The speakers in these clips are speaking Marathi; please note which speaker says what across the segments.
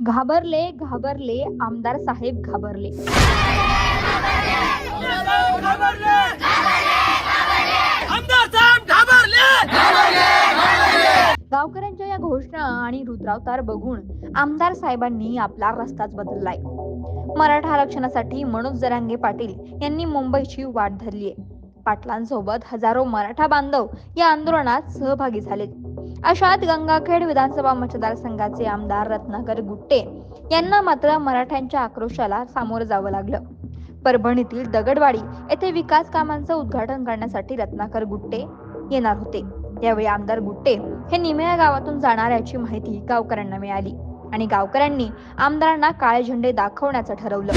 Speaker 1: घाबरले घाबरले आमदार साहेब घाबरले. गावकऱ्यांच्या या घोषणा आणि रुद्रावतार बघून आमदार साहेबांनी आपला रस्ताच बदललाय. मराठा आरक्षणासाठी मनोज जरांगे पाटील यांनी मुंबईची वाट धरली आहे पाटलांसोबत हजारो मराठा बांधव या आंदोलनात सहभागी झाले. अशात गंगाखेड विधानसभा मतदारसंघाचे आमदार रत्नाकर गुट्टे यांना मात्र मराठ्यांच्या आक्रोशाला सामोरं जावं लागलं. परभणीतील दगडवाडी येथे विकास कामांचं उद्घाटन करण्यासाठी रत्नाकर गुट्टे येणार होते. यावेळी आमदार गुट्टे हे निमेळ्या गावातून जाणाऱ्याची माहिती गावकऱ्यांना मिळाली आणि गावकऱ्यांनी आमदारांना काळे झेंडे दाखवण्याचं ठरवलं.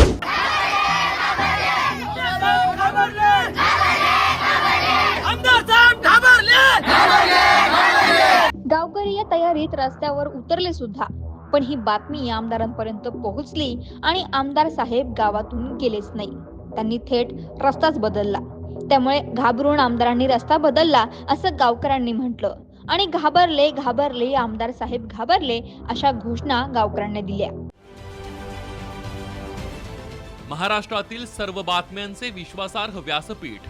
Speaker 1: गावकरी रस्त्यावर उतरले सुद्धा. पण ही बातमी आमदारांपर्यंत पोहोचली आणि आमदार साहेब गावातून गेलेच नाही. त्यांनी थेट रस्ताच बदलला. त्यामुळे घाबरून आमदारांनी रस्ता बदलला असं गावकऱ्यांनी म्हटलं. आणि घाबरले घाबरले आमदार साहेब घाबरले अशा घोषणा गावकऱ्यांनी दिल्या.
Speaker 2: महाराष्ट्रातील सर्व बातम्यांचे विश्वासार्ह व्यासपीठ